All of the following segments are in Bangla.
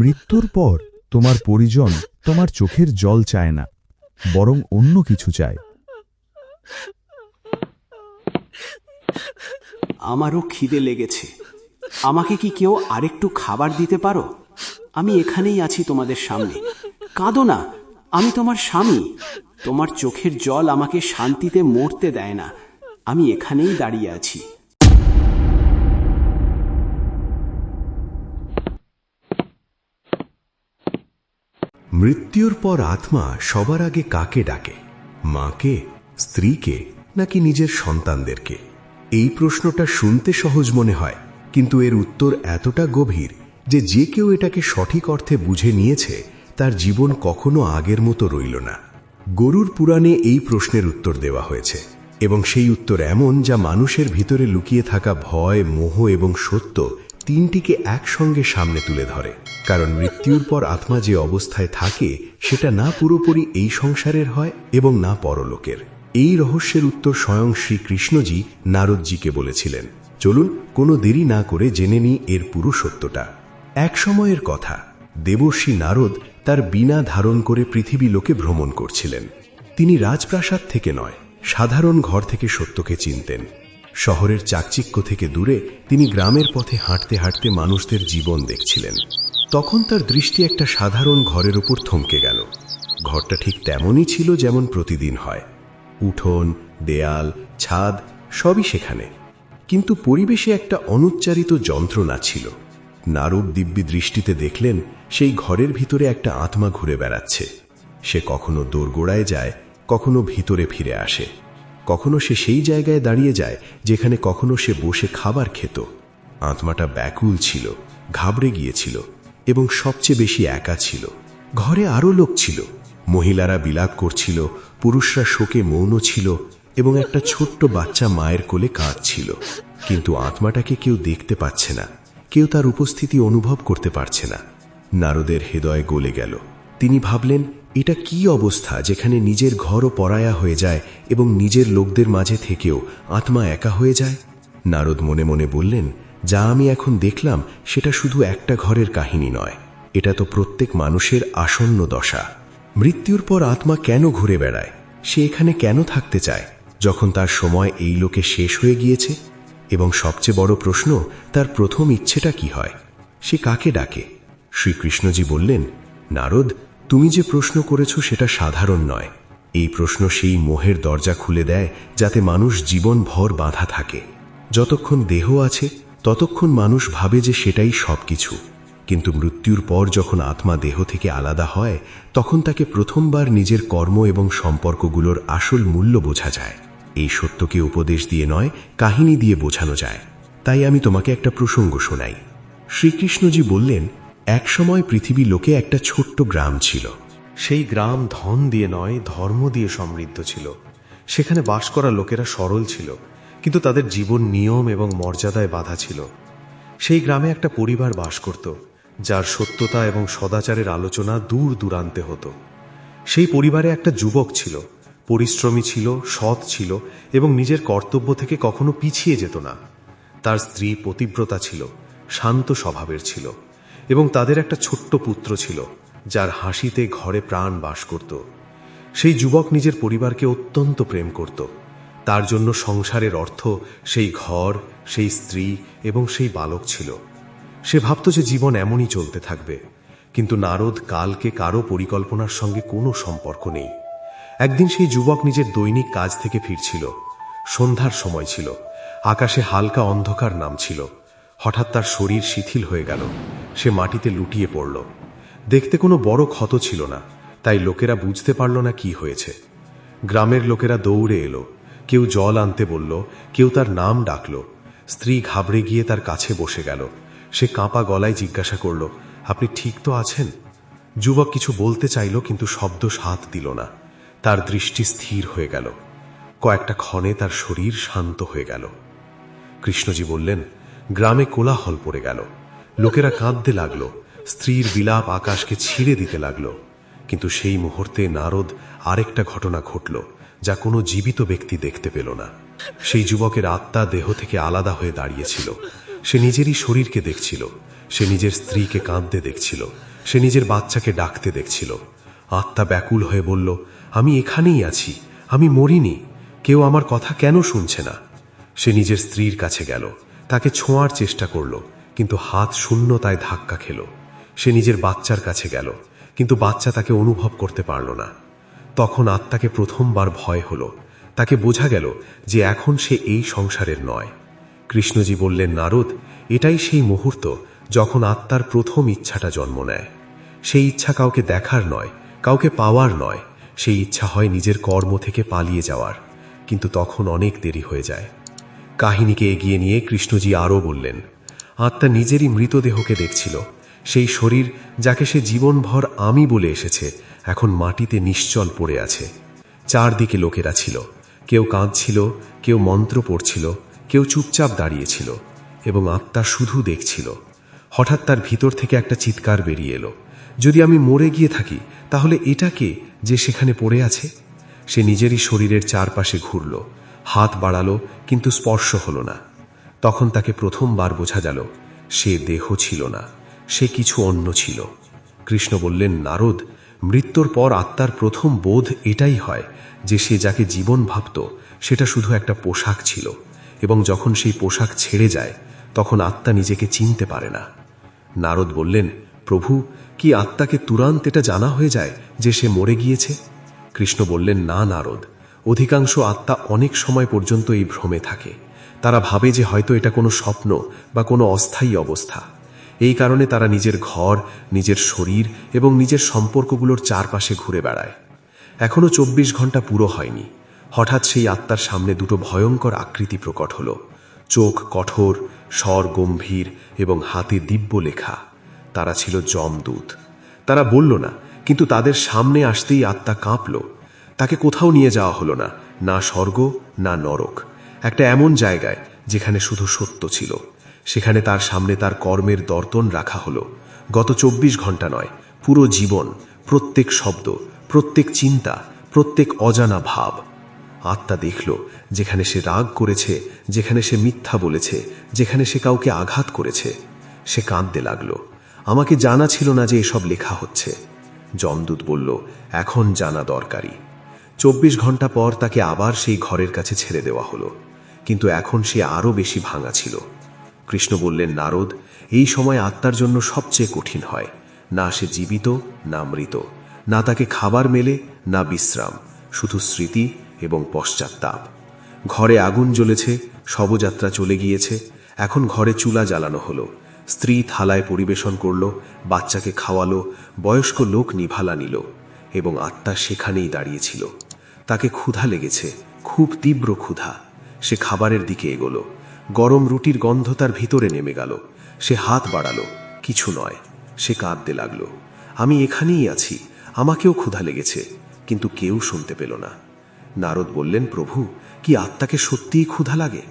মৃত্যুর পর তোমার পরিজন তোমার চোখের জল চায় না, বরং অন্য কিছু চায়। আমারও খিদে লেগেছে। আমাকে কি কেউ আরেকটু খাবার দিতে পারো? আমি এখানেই আছি তোমাদের সামনে। কাঁদো না, আমি তোমার স্বামী। তোমার চোখের জল আমাকে শান্তিতে মরতে দেয় না। আমি এখানেই দাঁড়িয়ে আছি। মৃত্যুর পর আত্মা সবার আগে কাকে ডাকে? মাকে, স্ত্রীকে, নাকি নিজের সন্তানদেরকে? এই প্রশ্নটা শুনতে সহজ মনে হয়, কিন্তু এর উত্তর এতটা গভীর যে যে কেউ এটাকে সঠিক অর্থে বুঝে নিয়েছে, তার জীবন কখনো আগের মতো রইল না। গরুর পুরাণে এই প্রশ্নের উত্তর দেওয়া হয়েছে, এবং সেই উত্তর এমন যা মানুষের ভিতরে লুকিয়ে থাকা ভয়, মোহ এবং সত্য তিনটিকে একসঙ্গে সামনে তুলে ধরে। কারণ মৃত্যুর পর আত্মা যে অবস্থায় থাকে, সেটা না পুরোপুরি এই সংসারের হয় এবং না পরলোকের। এই রহস্যের উত্তর স্বয়ং শ্রীকৃষ্ণজি নারদজিকে বলেছিলেন। চলুন কোনো দেরি না করে জেনে নিই এর পুরো সত্যটা। এক সময়ের কথা, দেবর্ষী নারদ তার বিনা ধারণ করে পৃথিবী লোকে ভ্রমণ করছিলেন। তিনি রাজপ্রাসাদ থেকে নয়, সাধারণ ঘর থেকে সত্যকে চিনতেন। শহরের চাকচিক্য থেকে দূরে তিনি গ্রামের পথে হাঁটতে হাঁটতে মানুষদের জীবন দেখছিলেন। তখন তার দৃষ্টি একটা সাধারণ ঘরের উপর থমকে গেল। ঘরটা ঠিক তেমনই ছিল যেমন প্রতিদিন হয়। উঠোন, দেয়াল, ছাদ, সবই সেখানে। কিন্তু পরিবেশে একটা অনুচ্চারিত যন্ত্রণা ছিল। নারদ দিব্যি দৃষ্টিতে দেখলেন সেই ঘরের ভিতরে একটা আত্মা ঘুরে বেড়াচ্ছে। সে কখনো দোরগোড়ায় যায়, কখনো ভিতরে ফিরে আসে। কখনো সে সেই জায়গায় দাঁড়িয়ে যায় যেখানে কখনো সে বসে খাবার খেত। আত্মাটা ব্যাকুল ছিল, ঘাবড়ে গিয়েছিল এবং সবচেয়ে বেশি একা ছিল। ঘরে আরও লোক ছিল। মহিলারা বিলাপ করছিল, পুরুষরা শোকে মৌন ছিল এবং একটা ছোট্ট বাচ্চা মায়ের কোলে কাঁদছিল। কিন্তু আত্মাটাকে কেউ দেখতে পাচ্ছে না, কেউ তার উপস্থিতি অনুভব করতে পারছে না। নারদের হৃদয় গলে গেল। তিনি ভাবলেন এটা কি অবস্থা যেখানে নিজের ঘরও পরায়া হয়ে যায় এবং নিজের লোকদের মাঝে থেকেও আত্মা একা হয়ে যায়? নারদ মনে মনে বললেন, যা আমি এখন দেখলাম, সেটা শুধু একটা ঘরের কাহিনী নয়। এটা তো প্রত্যেক মানুষের আসন্ন দশা। মৃত্যুর পর আত্মা কেন ঘুরে বেড়ায়? সে এখানে কেন থাকতে চায়? যখন তার সময় এই লোকে শেষ হয়ে গিয়েছে? এবং সবচেয়ে বড় প্রশ্ন, তার প্রথম ইচ্ছেটা কি হয়? সে কাকে ডাকে? শ্রীকৃষ্ণজি বললেন, নারদ তুমি যে প্রশ্ন করেছ সেটা সাধারণ নয়। এই প্রশ্ন সেই মোহের দরজা খুলে দেয়, যাতে মানুষ জীবন ভর বাঁধা থাকে। যতক্ষণ দেহ আছে, ততক্ষণ মানুষ ভাবে যে সেটাই সবকিছু। কিন্তু মৃত্যুর পর যখন আত্মা দেহ থেকে আলাদা হয়, তখন তাকে প্রথমবার নিজের কর্ম এবং সম্পর্কগুলোর আসল মূল্য বোঝা যায়। এই সত্যকে উপদেশ দিয়ে নয়, কাহিনী দিয়ে বোঝানো যায়। তাই আমি তোমাকে একটা প্রসঙ্গ শোনাই। শ্রীকৃষ্ণজি বললেন এক সময় পৃথিবী লোকে একটা ছোট্ট গ্রাম ছিল। সেই গ্রাম ধন দিয়ে নয়, ধর্ম দিয়ে সমৃদ্ধ ছিল। সেখানে বাস করা লোকেরা সরল ছিল, কিন্তু তাদের জীবন নিয়ম এবং মর্যাদায় বাধা ছিল। সেই গ্রামে একটা পরিবার বাস করত, যার সত্যতা এবং সদাচারের আলোচনা দূর দূরান্তে হতো। সেই পরিবারে একটা যুবক ছিল, পরিশ্রমী ছিল, সৎ ছিল এবং নিজের কর্তব্য থেকে কখনো পিছিয়ে যেত না। তার স্ত্রী পতিব্রতা ছিল, শান্ত স্বভাবের ছিল। এবং তাদের একটা ছোট্ট পুত্র ছিল, যার হাসিতে ঘরে প্রাণ বাস করত। সেই যুবক নিজের পরিবারকে অত্যন্ত প্রেম করত। তার জন্য সংসারের অর্থ সেই ঘর, সেই স্ত্রী এবং সেই বালক ছিল। সে ভাবত যে জীবন এমনই চলতে থাকবে, কিন্তু নারদ কালকে কারও পরিকল্পনার সঙ্গে কোনো সম্পর্ক নেই। একদিন সেই যুবক নিজের দৈনিক কাজ থেকে ফিরছিল। সন্ধ্যার সময় ছিল। আকাশে হালকা অন্ধকার নামছিল। হঠাৎ তার শরীর শিথিল হয়ে গেল। সে মাটিতে লুটিয়ে পড়ল। দেখতে কোনো বড় ক্ষত ছিল না, তাই লোকেরা বুঝতে পারল না কি হয়েছে। গ্রামের লোকেরা দৌড়ে এলো। কেউ জল আনতে বলল, কেউ তার নাম ডাকল। স্ত্রী ঘাবড়ে গিয়ে তার কাছে বসে গেল। সে কাঁপা গলায় জিজ্ঞাসা করল, আপনি ঠিক তো আছেন? যুবক কিছু বলতে চাইল, কিন্তু শব্দ সাথ দিল না। তার দৃষ্টি স্থির হয়ে গেল। কয়েকটা ক্ষণে তার শরীর শান্ত হয়ে গেল। কৃষ্ণজি বললেন গ্রামে কোলাহল পড়ে গেল। লোকেরা কাঁদতে লাগল। স্ত্রীর বিলাপ আকাশকে ছিঁড়ে দিতে লাগল। কিন্তু সেই মুহূর্তে নারদ আরেকটা ঘটনা ঘটল, যা কোনো জীবিত ব্যক্তি দেখতে পেল না। সেই যুবকের আত্মা দেহ থেকে আলাদা হয়ে দাঁড়িয়েছিল। সে নিজেরই শরীরকে দেখছিল। সে নিজের স্ত্রীকে কাঁদতে দেখছিল। সে নিজের বাচ্চাকে ডাকতে দেখছিল। আত্মা ব্যাকুল হয়ে বলল, আমি এখানেই আছি। আমি মরিনি। কেউ আমার কথা কেন শুনছে না? সে নিজের স্ত্রীর কাছে গেল। তাকে ছোঁয়ার চেষ্টা করল, কিন্তু হাত শূন্যতায় ধাক্কা খেল। সে নিজের বাচ্চার কাছে গেল, কিন্তু বাচ্চা তাকে অনুভব করতে পারল না। তখন আত্মাকে প্রথমবার ভয় হলো। তাকে বোঝা গেল যে এখন সে এই সংসারের নয়। কৃষ্ণজি বললেন, নারদ, এটাই সেই মুহূর্ত যখন আত্মার প্রথম ইচ্ছাটা জন্ম নেয়। সেই ইচ্ছা কাউকে দেখার নয়, কাউকে পাওয়ার নয়। সেই ইচ্ছা হয় নিজের কর্ম থেকে পালিয়ে যাওয়ার। কিন্তু তখন অনেক দেরি হয়ে যায়। কাহিনীকে এগিয়ে নিয়ে কৃষ্ণজি আরও বললেন, আত্মা নিজেরই মৃতদেহকে দেখছিল। সেই শরীর যাকে সে জীবনভর আমি বলে এসেছে, এখন মাটিতে নিশ্চল পড়ে আছে। চারদিকে লোকেরা ছিল। কেউ কাঁদছিল, কেউ মন্ত্র পড়ছিল, কেউ চুপচাপ দাঁড়িয়েছিল এবং আত্মা শুধু দেখছিল। হঠাৎ তার ভিতর থেকে একটা চিৎকার বেরিয়ে এলো। যদি আমি মরে গিয়ে থাকি, তাহলে এটা কে যে সেখানে পড়ে আছে? সে নিজেরই শরীরের চারপাশে ঘুরল। হাত বাড়ালো, কিন্তু স্পর্শ হলো না। তখন তাকে প্রথমবার বোঝা গেল, সে দেহ ছিল না, সে কিছু অন্য ছিল। কৃষ্ণ বললেন, নারদ, মৃত্যুর পর আত্মার প্রথম বোধ এটাই হয় যে সে যাকে জীবন ভাবত, সেটা শুধু একটা পোশাক ছিল এবং যখন সেই পোশাক ছেড়ে যায়, তখন আত্মা নিজেকে চিনতে পারে না। নারদ বললেন, প্রভু, কি আত্মাকে তুরান্ত এটা জানা হয়ে যায় যে সে মরে গিয়েছে? কৃষ্ণ বললেন, না, নারদ অধিকাংশ আত্মা অনেক সময় পর্যন্ত এই ভ্রমে থাকে। তারা ভাবে যে হয়তো এটা কোনো স্বপ্ন বা কোনো অস্থায়ী অবস্থা। এই কারণে তারা নিজের ঘর, নিজের শরীর এবং নিজের সম্পর্কগুলোর চারপাশে ঘুরে বেড়ায়। এখনও চব্বিশ ঘণ্টা পুরো হয়নি। হঠাৎ সেই আত্মার সামনে দুটো ভয়ঙ্কর আকৃতি প্রকট হলো। চোখ কঠোর, স্বর গম্ভীর এবং হাতে দিব্য লেখা। তারা ছিল যমদূত। তারা বলল না, কিন্তু তাদের সামনে আসতেই আত্মা কাঁপল। তাকে কোথাও নিয়ে যাওয়া হলো না না স্বর্গ, না নরক। একটা এমন জায়গায়, যেখানে শুধু সত্য ছিল। সেখানে তার সামনে তার কর্মের দর্তন রাখা হলো। গত চব্বিশ ঘণ্টা নয়, পুরো জীবন, প্রত্যেক শব্দ, প্রত্যেক চিন্তা, প্রত্যেক অজানা ভাব। আত্মা দেখল, যেখানে সে রাগ করেছে, যেখানে সে মিথ্যা বলেছে, যেখানে সে কাউকে আঘাত করেছে। সে কাঁদতে লাগল। আমাকে জানা ছিল না যে এসব লেখা হচ্ছে। যমদূত বলল, এখন জানা দরকারি। চব্বিশ ঘণ্টা পর তাকে আবার সেই ঘরের কাছে ছেড়ে দেওয়া হলো। কিন্তু এখন সে আরও বেশি ভাঙা ছিল। কৃষ্ণ বললেন, নারদ, এই সময় আত্মার জন্য সবচেয়ে কঠিন হয়। না সে জীবিত, না মৃত। না তাকে খাবার মেলে, না বিশ্রাম। শুধু স্মৃতি এবং পশ্চাত্তাপ ঘরে আগুন জ্বলেছে, শবযাত্রা চলে গিয়েছে। এখন ঘরে চুলা জ্বালানো হলো। স্ত্রী থালায় পরিবেশন করল, বাচ্চাকে খাওয়ালো, বয়স্ক লোক নিভালা নিল এবং আত্মা সেখানেই দাঁড়িয়েছিল তাকে ক্ষুধা লেগেছে, খুব তীব্র ক্ষুধা। সে খাবারের দিকে এগোলো। গরম রুটির গন্ধ তার ভিতরে নেমে গেল। সে হাত বাড়ালো। কিছু নয়। সে কাঁদতে লাগল। আমি এখানেই আছি। আমাকেও ক্ষুধা লেগেছে। কিন্তু কেউ শুনতে পেল না। নারদ বললেন, প্রভু, কি আত্মাকে সত্যিই ক্ষুধা লাগে?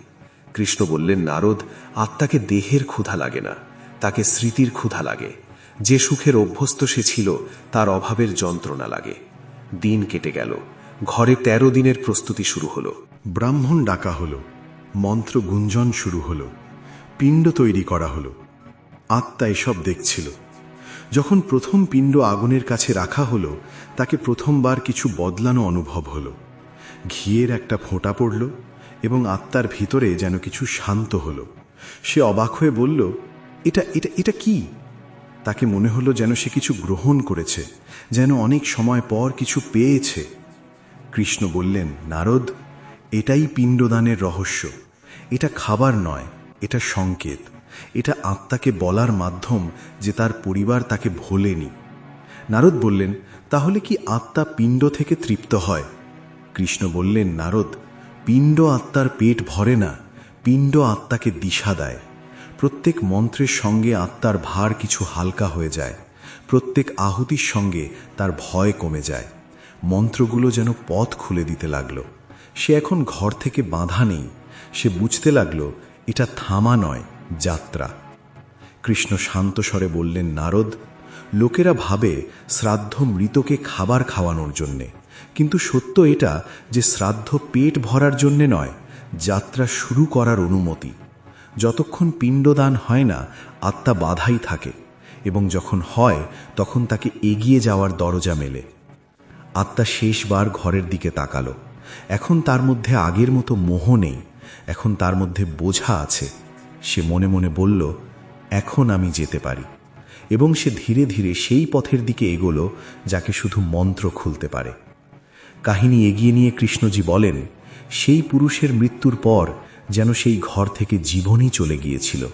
কৃষ্ণ বললেন, নারদ, আত্মাকে দেহের ক্ষুধা লাগে না। তাকে স্মৃতির ক্ষুধা লাগে। যে সুখের অভ্যস্ত সে ছিল, তার অভাবের যন্ত্রণা লাগে। দিন কেটে গেল। ঘরে তেরো দিনের প্রস্তুতি শুরু হলো। ব্রাহ্মণ ডাকা হলো, মন্ত্র গুঞ্জন শুরু হলো, পিণ্ড তৈরি করা হলো, আত্মা এসব দেখছিল। যখন প্রথম পিণ্ড আগুনের কাছে রাখা হলো, তাকে প্রথমবার কিছু বদলানো অনুভব হলো। ঘিয়ের একটা ফোঁটা পড়ল এবং আত্মার ভিতরে যেন কিছু শান্ত হলো। সে অবাক হয়ে বলল, এটা এটা এটা কি? তাকে মনে হলো যেন সে কিছু গ্রহণ করেছে, যেন অনেক সময় পর কিছু পেয়েছে। কৃষ্ণ বললেন, নারদ, এটাই পিণ্ডদানের রহস্য। এটা খাবার নয়, এটা সংকেত। এটা আত্মাকে বলার মাধ্যম যে তার পরিবার তাকে ভোলেনি। নারদ বললেন, তাহলে কি আত্মা পিণ্ড থেকে তৃপ্ত হয়? কৃষ্ণ বললেন, নারদ, পিণ্ড আত্মার পেট ভরে না, পিণ্ড আত্মাকে দিশা দেয়। প্রত্যেক মন্ত্রের সঙ্গে আত্মার ভার কিছু হালকা হয়ে যায়। প্রত্যেক আহুতির সঙ্গে তার ভয় কমে যায়। মন্ত্রগুলো যেন পথ খুলে দিতে লাগল। সে এখন ঘর থেকে বাঁধা নেই। সে বুঝতে লাগল, এটা থামা নয়, যাত্রা। কৃষ্ণ শান্ত স্বরে বললেন, নারদ, লোকেরা ভাবে শ্রাদ্ধ মৃতকে খাবার খাওয়ানোর জন্যে। কিন্তু সত্য এটা যে শ্রাদ্ধ পেট ভরার জন্যে নয়, যাত্রা শুরু করার অনুমতি। যতক্ষণ পিণ্ডদান হয় না, আত্মা বাধাই থাকে এবং যখন হয়, তখন তাকে এগিয়ে যাওয়ার দরজা মেলে। আত্মা শেষবার ঘরের দিকে তাকালো। এখন তার মধ্যে আগের মতো মোহ নেই, এখন তার মধ্যে বোঝা আছে। সে মনে মনে বলল, এখন আমি যেতে পারি। এবং সে ধীরে ধীরে সেই পথের দিকে এগোলো, যাকে শুধু মন্ত্র খুলতে পারে। কাহিনী এগিয়ে নিয়ে কৃষ্ণজি বলেন, সেই পুরুষের মৃত্যুর পর যেন সেই ঘর থেকে জীবনই চলে গিয়েছিল।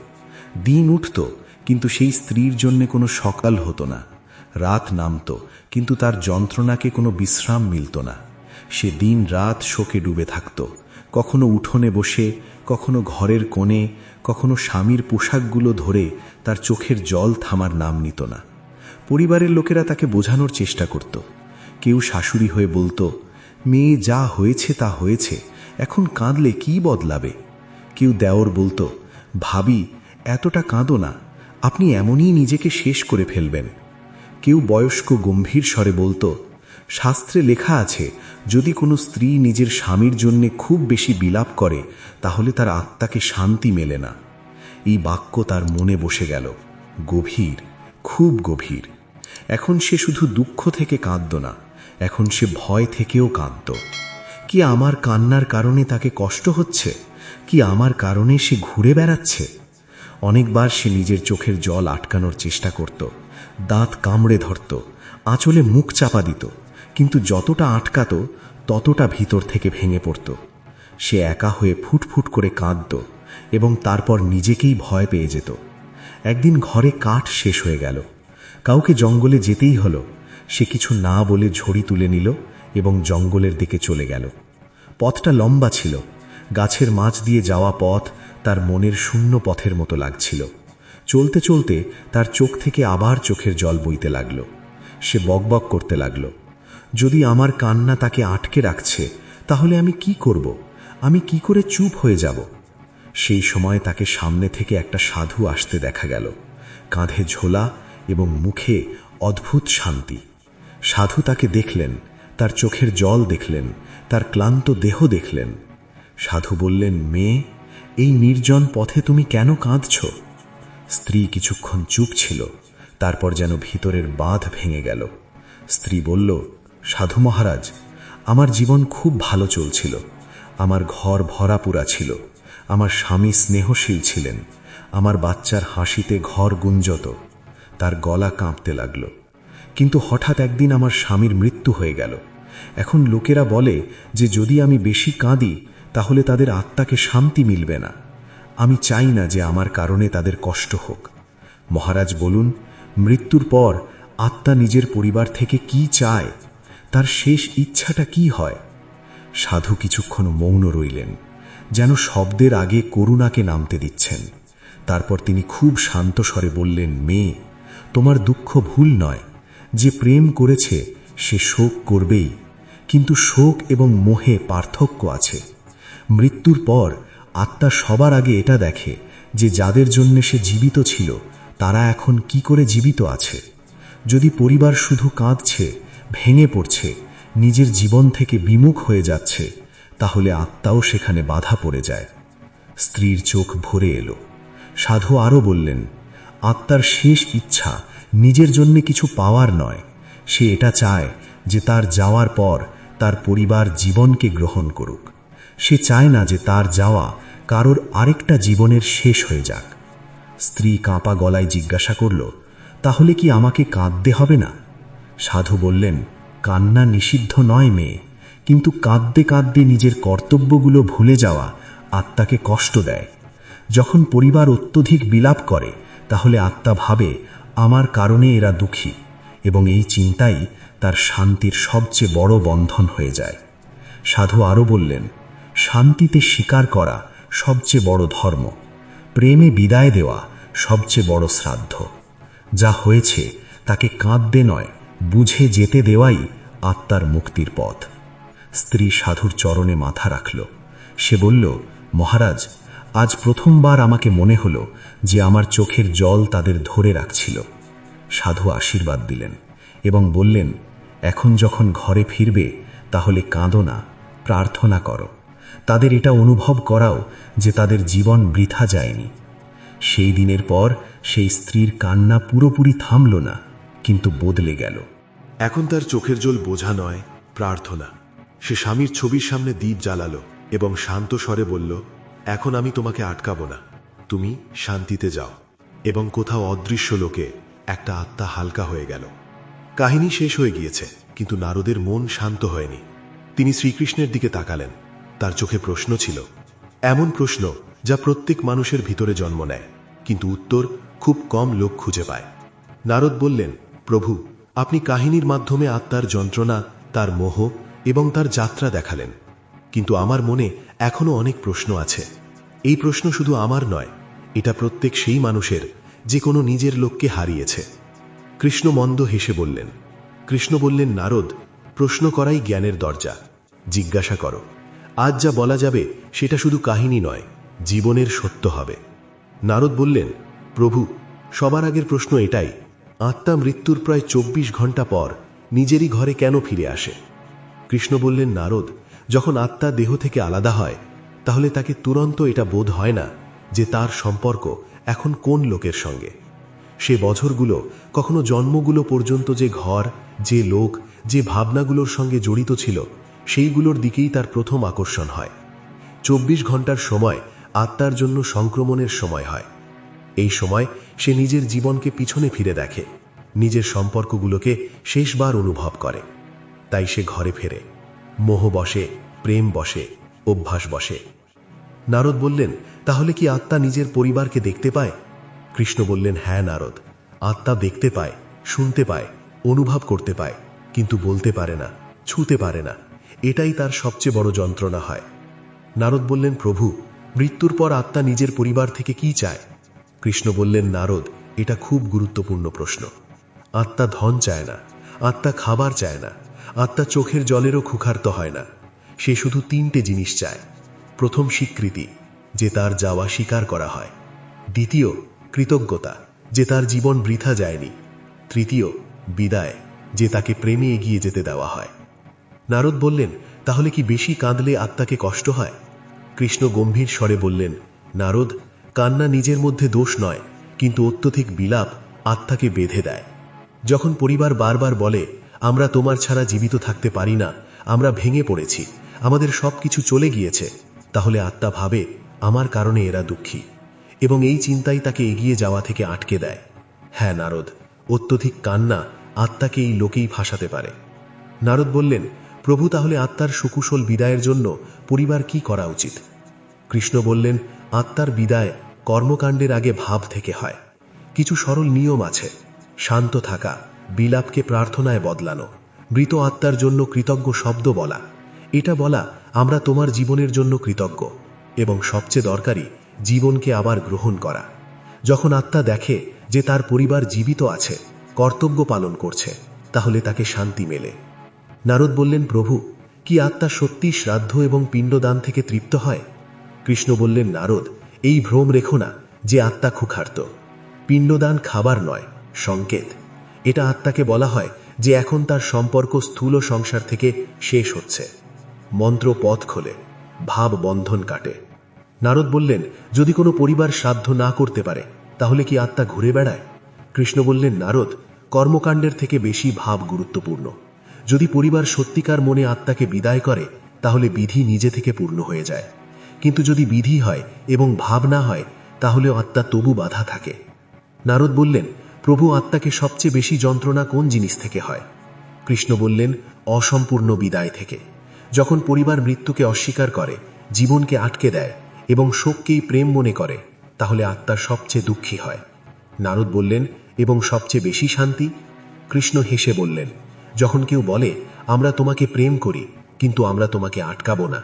দিন উঠত, কিন্তু সেই স্ত্রীর জন্যে কোনো সকাল হতো না। রাত নামত, কিন্তু তার যন্ত্রণাকে কোনো বিশ্রাম মিলত না। সে দিন রাত শোকে ডুবে থাকত। কখনো উঠোনে বসে, কখনো ঘরের কোণে, কখনো স্বামীর পোশাকগুলো ধরে তার চোখের জল থামার নাম নিত না। পরিবারের লোকেরা তাকে বোঝানোর চেষ্টা করত। কেউ শাশুড়ি হয়ে বলতো, মেয়ে যা হয়েছে তা হয়েছে, এখন কাঁদলে কি বদলাবে? কেউ দেওর বলতো, ভাবি, এতটা কাঁদো না, আপনি এমনই নিজেকে শেষ করে ফেলবেন। কেউ বয়স্ক গম্ভীর স্বরে বলতো, শাস্ত্রে লেখা আছে, যদি কোনো স্ত্রী নিজের স্বামীর জন্যে খুব বেশি বিলাপ করে, তাহলে তার আত্মাকে শান্তি মেলে না। এই বাক্য তার মনে বসে গেল, গভীর, খুব গভীর। এখন সে শুধু দুঃখ থেকে কাঁদত না, এখন সে ভয় থেকেও কাঁদত। কি আমার কান্নার কারণে তাকে কষ্ট হচ্ছে? কি আমার কারণে সে ঘুরে বেড়াচ্ছে? অনেকবার সে নিজের চোখের জল আটকানোর চেষ্টা করত। দাঁত কামড়ে ধরত, আঁচলে মুখ চাপা দিত, কিন্তু যতটা আটকাত, ততটা ভিতর থেকে ভেঙে পড়ত। সে একা হয়ে ফুটফুট করে কাঁদত এবং তারপর নিজেকেই ভয় পেয়ে যেত। একদিন ঘরে কাঠ শেষ হয়ে গেল। কাউকে জঙ্গলে যেতেই হলো। সে কিছু না বলে ঝড়ি তুলে নিল এবং জঙ্গলের দিকে চলে গেল। পথটা লম্বা ছিল। গাছের মাছ দিয়ে যাওয়া পথ তার মনের শূন্য পথের মতো লাগছিল। চলতে চলতে তার চোখ থেকে আবার চোখের জল বইতে লাগল। সে বকবক করতে লাগল। যদি আমার কান্না তাকে আটকে রাখছে, তাহলে আমি কি করব? আমি কি করে চুপ হয়ে যাব? সেই সময় তাকে সামনে থেকে একটা সাধু আসতে দেখা গেল। কাঁধে ঝোলা এবং মুখে অদ্ভুত শান্তি। সাধু তাকে দেখলেন, তার চোখের জল দেখলেন, তার ক্লান্ত দেহ দেখলেন। সাধু বললেন, মেয়ে, এই নির্জন পথে তুমি কেন কাঁদছ? স্ত্রী কিছুক্ষণ চুপ ছিল, তারপর যেন ভিতরের বাঁধ ভেঙে গেল। স্ত্রী বলল, সাধু মহারাজ, আমার জীবন খুব ভালো চলছিল। আমার ঘর ভরাপুরা ছিল। আমার স্বামী স্নেহশীল ছিলেন। আমার বাচ্চার হাসিতে ঘর গুঞ্জত। তার গলা কাঁপতে লাগল। কিন্তু হঠাৎ একদিন আমার স্বামীর মৃত্যু হয়ে গেল। এখন লোকেরা বলে যে যদি আমি বেশি কাঁদি, তাহলে তাদের আত্মাকে শান্তি মিলবে না। আমি চাই না যে আমার কারণে তাদের কষ্ট হোক। মহারাজ বলুন, মৃত্যুর পর আত্মা নিজের পরিবার থেকে কি চায়? তার শেষ ইচ্ছাটা কি হয়? সাধু কিছুক্ষণ মৌন রইলেন, যেন শব্দের আগে করুণাকে নামতে দিচ্ছেন। তারপর তিনি খুব শান্ত স্বরে বললেন, মেয়ে, তোমার দুঃখ ভুল নয়। যে প্রেম করেছে, সে শোক করবেই। কিন্তু শোক এবং মোহে পার্থক্য আছে। মৃত্যুর পর আত্মা সবার আগে এটা দেখে যে যাদের জন্য সে জীবিত ছিল, তারা এখন কি করে জীবিত আছে? যদি পরিবার শুধু কাঁদছে, ভেঙে পড়ছে, নিজের জীবন থেকে বিমুখ হয়ে যাচ্ছে, তাহলে আত্মাও সেখানে বাধা পড়ে যায়। স্ত্রীর চোখ ভরে এলো। সাধু আরও বললেন, আত্মার শেষ ইচ্ছা নিজের জন্য কিছু পাওয়ার নয়। সে এটা চায় যে তার যাওয়ার পর তার পরিবার জীবনকে গ্রহণ করুক। সে চায় না যে তার যাওয়া কারোর আরেকটা জীবনের শেষ হয়ে যাক। স্ত্রী কাঁপা গলায় জিজ্ঞাসা করল, তাহলে কি আমাকে কাঁদতে হবে না? সাধু বললেন, কান্না নিষিদ্ধ নয় মেয়ে, কিন্তু কাঁদতে কাঁদতে নিজের কর্তব্যগুলো ভুলে যাওয়া আত্মাকে কষ্ট দেয়। যখন পরিবার অত্যধিক বিলাপ করে, তাহলে আত্মা ভাবে, আমার কারণে এরা দুঃখী, এবং এই চিন্তাই তার শান্তির সবচেয়ে বড় বন্ধন হয়ে যায়। সাধু আরও বললেন, শান্তিতে স্বীকার করা সবচেয়ে বড় ধর্ম। প্রেমে বিদায় দেওয়া সবচেয়ে বড় শ্রাদ্ধ। যা হয়েছে তাকে কাঁদতে নয়, বুঝে যেতে দেওয়াই আত্মার মুক্তির পথ। স্ত্রী সাধুর চরণে মাথা রাখল। সে বলল, মহারাজ, আজ প্রথমবার আমাকে মনে হলো যে আমার চোখের জল তাদের ধরে রাখছিল। সাধু আশীর্বাদ দিলেন এবং বললেন, এখন যখন ঘরে ফিরবে তাহলে কাঁদো না, প্রার্থনা করো। তাদের এটা অনুভব করাও যে তাদের জীবন বৃথা যায়নি। সেই দিনের পর সেই স্ত্রীর কান্না পুরোপুরি থামল না, কিন্তু বদলে গেল। এখন তার চোখের জল বোঝা নয়, প্রার্থনা। সে স্বামীর ছবির সামনে দ্বীপ জ্বালালো এবং শান্ত স্বরে বলল, এখন আমি তোমাকে আটকাবো না। তুমি শান্তিতে যাও। এবং কোথাও অদৃশ্য লোকে একটা আত্মা হালকা হয়ে গেল। কাহিনী শেষ হয়ে গিয়েছে, কিন্তু নারদের মন শান্ত হয়নি। তিনি শ্রীকৃষ্ণের দিকে তাকালেন। তার চোখে প্রশ্ন ছিল, এমন প্রশ্ন যা প্রত্যেক মানুষের ভিতরে জন্ম নেয়, কিন্তু উত্তর খুব কম লোক খুঁজে পায়। নারদ বললেন, প্রভু, আপনি কাহিনীর মাধ্যমে আত্মার যন্ত্রণা, তার মোহ এবং তার যাত্রা দেখালেন, কিন্তু আমার মনে এখনও অনেক প্রশ্ন আছে। এই প্রশ্ন শুধু আমার নয়, এটা প্রত্যেক সেই মানুষের যে কোনো নিজের লোককে হারিয়েছে। কৃষ্ণ মন্দ হেসে বললেন, কৃষ্ণ বললেন, নারদ, প্রশ্ন করাই জ্ঞানের দরজা, জিজ্ঞাসা করো। আজ যা বলা যাবে সেটা শুধু কাহিনী নয়, জীবনের সত্য হবে। নারদ বললেন, প্রভু, সবার আগের প্রশ্ন এটাই, আত্মা মৃত্যুর প্রায় চব্বিশ ঘণ্টা পর নিজেরই ঘরে কেন ফিরে আসে? কৃষ্ণ বললেন, নারদ, যখন আত্মা দেহ থেকে আলাদা হয়, তাহলে তাকে তুরন্ত এটা বোধ হয় না যে তার সম্পর্ক এখন কোন লোকের সঙ্গে। সে বছরগুলো কখনো জন্মগুলো পর্যন্ত যে ঘর, যে লোক, যে ভাবনাগুলোর সঙ্গে জড়িত ছিল সেইগুলোর দিকেই তার প্রথম আকর্ষণ হয়। চব্বিশ ঘণ্টার সময় আত্মার জন্য সংক্রমণের সময় হয়। এই সময় সে নিজের জীবনকে পিছনে ফিরে দেখে, নিজের সম্পর্কগুলোকে শেষবার অনুভব করে। তাই সে ঘরে ফেরে, মোহ বসে, প্রেম বসে, অভ্যাস বসে। নারদ বললেন, তাহলে কি আত্মা নিজের পরিবারকে দেখতে পায়? কৃষ্ণ বললেন হ্যাঁ নারদ, আত্মা দেখতে পায়, শুনতে পায়, অনুভব করতে পায়, কিন্তু বলতে পারে না, ছুতে পারে না। এটাই তার সবচেয়ে বড় যন্ত্রণা হয়। নারদ বললেন, প্রভু, মৃত্যুর পর আত্মা নিজের পরিবার থেকে কি চায়? কৃষ্ণ বললেন, নারদ, এটা খুব গুরুত্বপূর্ণ প্রশ্ন। আত্মা ধন চায় না, আত্মা খাবার চায় না, আত্মা চোখের জলেরও ক্ষুখার্ত হয় না। সে শুধু তিনটে জিনিস চায়। প্রথম স্বীকৃতি, যে তার যাওয়া স্বীকার করা হয়। দ্বিতীয়, কৃতজ্ঞতা, যে তার জীবন বৃথা যায়নি। তৃতীয়, বিদায়, যে তাকে প্রেমে এগিয়ে যেতে দেওয়া হয়। নারদ বললেন, তাহলে কি বেশি কাঁদলে আত্মাকে কষ্ট হয়? কৃষ্ণ গম্ভীর স্বরে বললেন, নারদ, কান্না নিজের মধ্যে দোষ নয়, কিন্তু অত্যধিক বিলাপ আত্মাকে বেঁধে দেয়। যখন পরিবার বারবার বলে, আমরা তোমার ছাড়া জীবিত থাকতে পারি না, আমরা ভেঙে পড়েছি, আমাদের সব কিছু চলে গিয়েছে, তাহলে আত্মা ভাবে, আমার কারণে এরা দুঃখী। এবং এই চিন্তাই তাকে এগিয়ে যাওয়া থেকে আটকে দেয়। হ্যাঁ নারদ, অত্যধিক কান্না আত্মাকে এই লোকেই ভাসাতে পারে। নারদ বললেন প্রভু তাহলে আত্মার সুকুশল বিদায়ের জন্য পরিবার কি করা উচিত? কৃষ্ণ বললেন, আত্মার বিদায় কর্মকাণ্ডের আগে ভাব থেকে হয়। কিছু সরল নিয়ম আছে। শান্ত থাকা, বিলাপকে প্রার্থনায় বদলানো, মৃত আত্মার জন্য কৃতজ্ঞ শব্দ বলা, এটা বলা আমরা তোমার জীবনের জন্য কৃতজ্ঞ এবং সবচেয়ে দরকারি জীবনকে আবার গ্রহণ করা। যখন আত্মা দেখে যে তার পরিবার জীবিত আছে, কর্তব্য পালন করছে, তাহলে তাকে শান্তি মেলে। নারদ বললেন, প্রভু, কি আত্মা সত্যি শ্রাদ্ধ এবং পিণ্ডদান থেকে তৃপ্ত হয়? কৃষ্ণ বললেন, নারদ, এই ভ্রম রেখো না, যে আত্মা ক্ষুখার্ত পিণ্ডদান খাবার নয়, সংকেত। এটা আত্মাকে বলা হয় যে এখন তার সম্পর্ক স্থূল সংসার থেকে শেষ হচ্ছে। মন্ত্র পথ খোলে, ভাব বন্ধন কাটে। নারদ বললেন, যদি কোনো পরিবার সাধ্য না করতে পারে, তাহলে কি আত্মা ঘুরে বেড়ায়? কৃষ্ণ বললেন, নারদ, কর্মকাণ্ডের থেকে বেশি ভাব গুরুত্বপূর্ণ। যদি পরিবার সত্যিকার মনে আত্মাকে বিদায় করে, তাহলে বিধি নিজে থেকে পূর্ণ হয়ে যায়। কিন্তু যদি বিধি হয় এবং ভাব না হয় তাহলে আত্মা তবু বাধা থাকে। নারদ বললেন, প্রভু আত্মাকে সবচেয়ে বেশি যন্ত্রণা কোন জিনিস থেকে হয়? কৃষ্ণ বললেন, অসম্পূর্ণ বিদায় থেকে। যখন পরিবার মৃত্যুকে অস্বীকার করে, জীবনকে আটকে দেয় এবং শোককেই প্রেম মনে করে, তাহলে আত্মা সবচেয়ে দুঃখী হয়। নারদ বললেন, এবং সবচেয়ে বেশি শান্তি? কৃষ্ণ হেসে বললেন যখন কেউ বলে, আমরা তোমাকে প্রেম করি, কিন্তু আমরা তোমাকে আটকাবো না।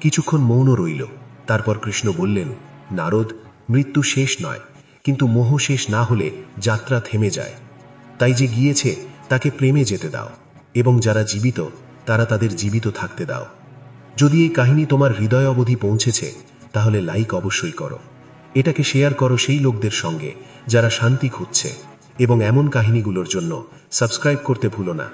কিছুক্ষণ মৌন রইল। তারপর কৃষ্ণ বললেন, নারদ, মৃত্যু শেষ নয়, কিন্তু মোহ শেষ না হলে যাত্রা থেমে যায়। তাই যে গিয়েছে, তাকে প্রেমে যেতে দাও, এবং যারা জীবিত, তারা তাদের জীবিত থাকতে দাও। যদি এই কাহিনী তোমার হৃদয় অবধি পৌঁছেছে, তাহলে লাইক অবশ্যই করো। এটাকে শেয়ার করো সেই লোকদের সঙ্গে, যারা শান্তি খুঁজছে। এবং এমন কাহিনীগুলোর জন্য সাবস্ক্রাইব করতে ভুলো না।